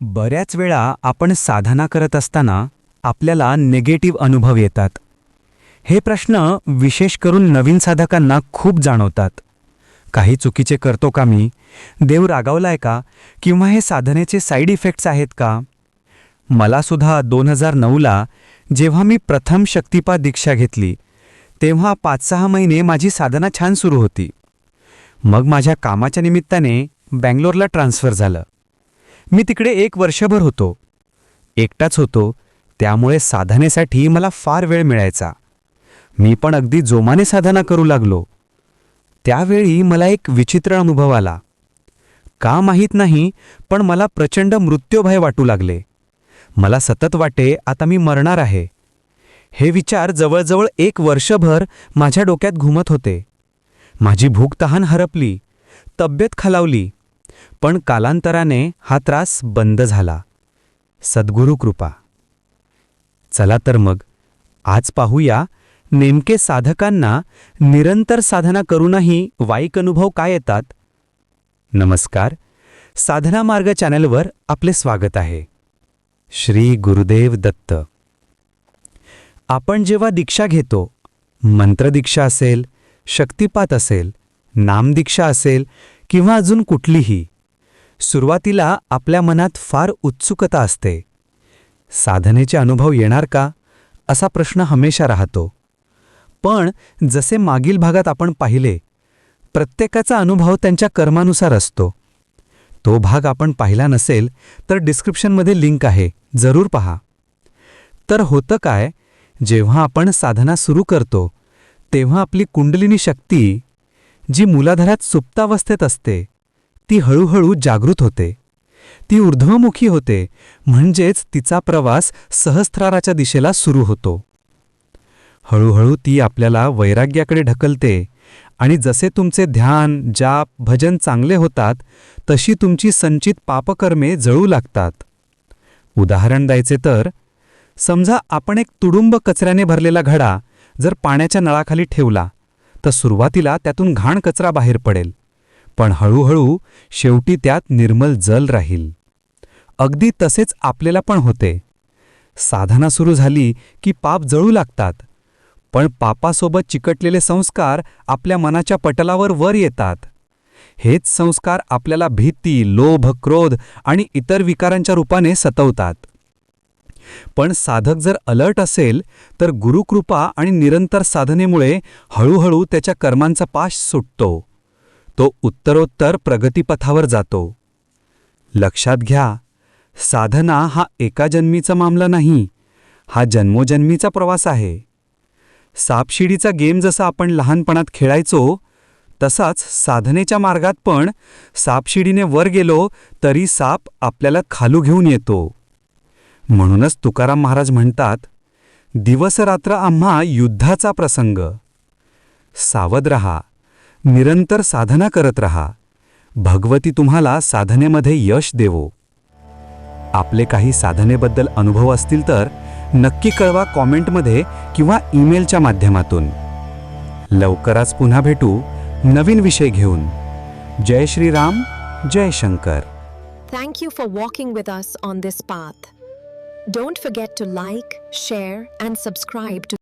बऱ्याच वेळा आपण साधना करत असताना आपल्याला निगेटिव्ह अनुभव येतात. हे प्रश्न विशेष करून नवीन साधकांना खूप जाणवतात. काही चुकीचे करतो का मी? देव रागावलाय का? किंवा हे साधनेचे साईड इफेक्ट्स आहेत का? मलासुद्धा दोन हजार नऊला जेव्हा मी प्रथम शक्तिपा दीक्षा घेतली तेव्हा पाच सहा महिने माझी साधना छान सुरू होती. मग माझ्या कामाच्या निमित्ताने बँगलोरला ट्रान्स्फर झालं. मी तिकडे एक वर्षभर होतो. एकटाच होतो त्यामुळे साधनेसाठी मला फार वेळ मिळायचा. मी पण अगदी जोमाने साधना करू लागलो. त्यावेळी मला एक विचित्र अनुभव आला. का माहीत नाही पण मला प्रचंड मृत्यूभय वाटू लागले. मला सतत वाटे आता मी मरणार आहे. हे विचार जवळजवळ एक वर्षभर माझ्या डोक्यात घुमत होते. माझी भूक तहान हरपली तब्येत खालावली पण कालांतराने हा त्रास बंद झाला. सद्गुरू कृपा. चला तर मग आज पाहूया नेमके साधकांना निरंतर साधना करूनही वाईक अनुभव काय येतात? नमस्कार साधना मार्ग चॅनलवर आपले स्वागत आहे. श्री गुरुदेव दत्त. आपण जेव्हा दीक्षा घेतो मंत्रदीक्षा असेल शक्तिपात असेल नामदीक्षा असेल किंवा अजून कुठलीही सुरुवातीला आपल्या मनात फार उत्सुकता असते. साधनेचे अनुभव येणार का? असा प्रश्न हमेशा राहतो. पण जसे मागील भागात आपण पाहिले प्रत्येकाचा अनुभव त्यांच्या कर्मानुसार असतो. तो भाग आपण पाहिला नसेल तर डिस्क्रिप्शनमध्ये लिंक आहे जरूर पहा. तर होतं काय जेव्हा आपण साधना सुरू करतो तेव्हा आपली कुंडलिनी शक्ती जी मूलाधारात सुप्तावस्थेत असते ती हळूहळू जागृत होते. ती ऊर्ध्वमुखी होते म्हणजेच तिचा प्रवास सहस्राराच्या दिशेला सुरू होतो. हळूहळू ती आपल्याला वैराग्याकडे ढकलते आणि जसे तुमचे ध्यान जाप भजन चांगले होतात तशी तुमची संचित पापकर्मे जळू लागतात. उदाहरण द्यायचे तर समजा आपण एक तुडुंब कचऱ्याने भरलेला घडा जर पाण्याच्या नळाखाली ठेवला तर सुरुवातीला त्यातून घाण कचरा बाहेर पडेल. पण हळूहळू शेवटी त्यात निर्मल जल राहील. अगदी तसेच आपल्याला पण होते. साधना सुरू झाली की पाप जळू लागतात. पण पापासोबत चिकटलेले संस्कार आपल्या मनाच्या पटलावर वर येतात. हेच संस्कार आपल्याला भीती लोभ क्रोध आणि इतर विकारांच्या रूपाने सतवतात. पण साधक जर अलर्ट असेल तर गुरुकृपा आणि निरंतर साधनेमुळे हळूहळू त्याच्या कर्मांचा पाश सुटतो. तो उत्तरोत्तर प्रगतीपथावर जातो. लक्षात घ्या साधना हा एका जन्मीचा मामला नाही हा जन्मोजन्मीचा प्रवास आहे. सापशिडीचा गेम जसा आपण लहानपणात खेळायचो तसाच साधनेच्या मार्गात पण सापशिडीने वर गेलो तरी साप आपल्याला खालू घेऊन येतो. म्हणूनच तुकाराम महाराज म्हणतात दिवसरात्र आम्हा युद्धाचा प्रसंग. सावध रहा निरंतर साधना करत रहा. भगवती तुम्हाला साधनेमध्ये यश देवो. आपले काही साधनेबद्दल अनुभव असतील तर नक्की कळवा कॉमेंटमध्ये किंवा ईमेलच्या माध्यमातून. लवकरच पुन्हा भेटू नवीन विषय घेऊन. जय श्रीराम जय Shankar. Thank for walking walking with us on this. Don't forget to like, share, and subscribe to